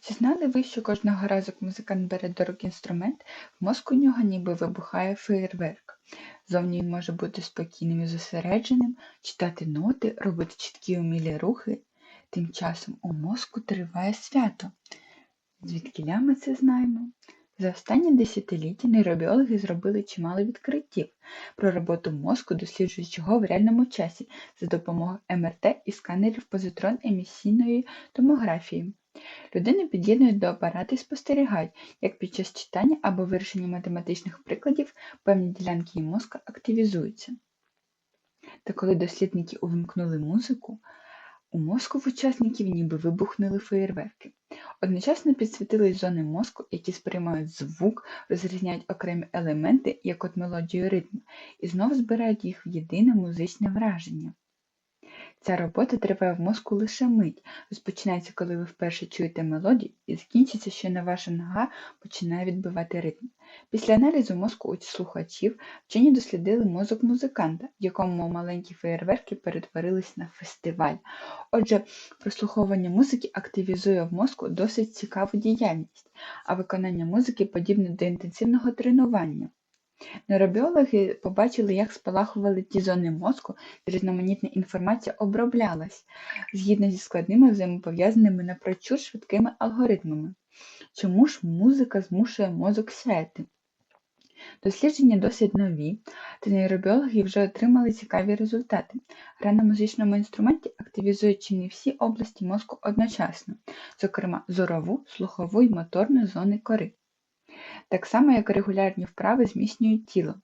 Чи знали ви, що кожного разу, як музикант бере до рук інструмент, в мозку у нього ніби вибухає феєрверк. Зовні він може бути спокійним і зосередженим, читати ноти, робити чіткі умілі рухи. Тим часом у мозку триває свято. Звідкіля ми це знаємо? За останні десятиліття нейробіологи зробили чимало відкриттів про роботу мозку, досліджуючи його в реальному часі за допомогою МРТ і сканерів позитрон емісійної томографії. Людину під'єднують до апарата і спостерігають, як під час читання або вирішення математичних прикладів певні ділянки її мозка активізуються. Та коли дослідники увімкнули музику, у мозку в учасників ніби вибухнули феєрверки. Одночасно підсвітились зони мозку, які сприймають звук, розрізняють окремі елементи, як от мелодію ритму, і знову збирають їх в єдине музичне враження. Ця робота триває в мозку лише мить, розпочинається, коли ви вперше чуєте мелодію, і закінчиться, що на ваша нога починає відбивати ритм. Після аналізу мозку у слухачів вчені дослідили мозок музиканта, в якому маленькі феєрверки перетворились на фестиваль. Отже, прослуховування музики активізує в мозку досить цікаву діяльність, а виконання музики подібне до інтенсивного тренування. Нейробіологи побачили, як спалахували ті зони мозку, де різноманітна інформація оброблялась згідно зі складними взаємопов'язаними напрочуд швидкими алгоритмами. Чому ж музика змушує мозок сяяти? Дослідження досить нові, та нейробіологи вже отримали цікаві результати. Гра на музичному інструменті активізує чи не всі області мозку одночасно, зокрема зорову, слухову і моторну зони кори так само як регулярні вправи зміцнюють тіло.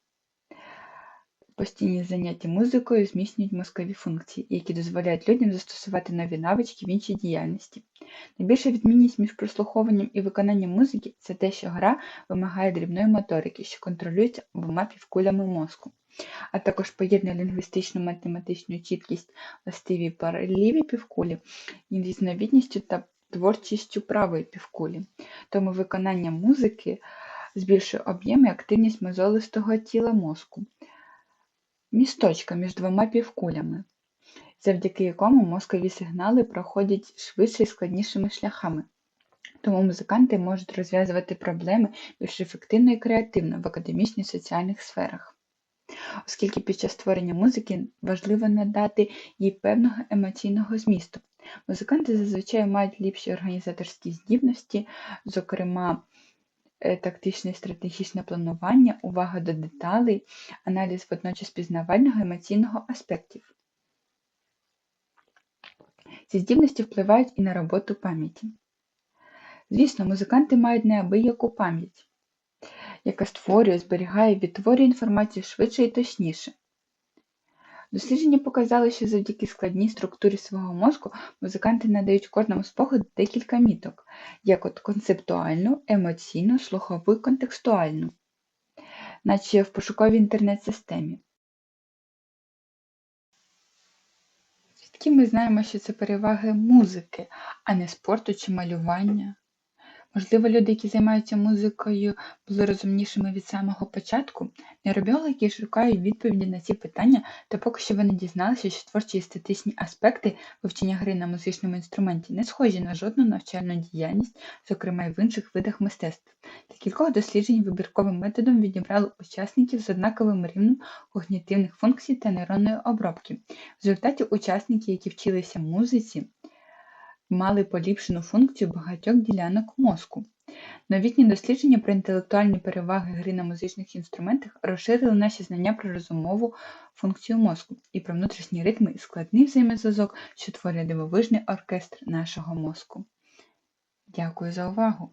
Постійні заняття музикою зміцнюють мозкові функції, які дозволяють людям застосувати нові навички в іншій діяльності. Найбільша відмінність між прослуховуванням і виконанням музики це те, що гра вимагає дрібної моторики, що контролюється обома півкулями мозку, а також поєднує лінгвістичну математичну чіткість властивій лівій півкулі і різновідністю та творчістю правої півкулі. Тому виконання музики збільшує об'єм і активність мозолистого тіла мозку, місточка між двома півкулями, завдяки якому мозкові сигнали проходять швидше і складнішими шляхами. Тому музиканти можуть розв'язувати проблеми більш ефективно і креативно в академічній і соціальних сферах. Оскільки під час створення музики важливо надати їй певного емоційного змісту. Музиканти зазвичай мають ліпші організаторські здібності, зокрема тактичне і стратегічне планування, увага до деталей, аналіз водночас пізнавального емоційного аспектів. Ці здібності впливають і на роботу пам'яті. Звісно, музиканти мають неабияку пам'ять, яка створює, зберігає відтворює інформацію швидше і точніше. Дослідження показали, що завдяки складній структурі свого мозку музиканти надають кожному спогаду декілька міток, як от концептуальну, емоційну, слухову контекстуальну, наче в пошуковій інтернет-системі. Звідки ми знаємо, що це переваги музики, а не спорту чи малювання? Можливо, люди, які займаються музикою, були розумнішими від самого початку. Нейробіологи шукають відповіді на ці питання, та поки що вони дізналися, що творчі естетичні аспекти вивчення гри на музичному інструменті не схожі на жодну навчальну діяльність, зокрема й в інших видах мистецтв. Для кількох досліджень вибірковим методом відібрали учасників з однаковим рівнем когнітивних функцій та нейронної обробки. В результаті учасники, які вчилися музиці, мали поліпшену функцію багатьох ділянок мозку. Новітні дослідження про інтелектуальні переваги гри на музичних інструментах розширили наші знання про розумову функцію мозку і про внутрішні ритми і складний взаємозв'язок, що творять дивовижний оркестр нашого мозку. Дякую за увагу!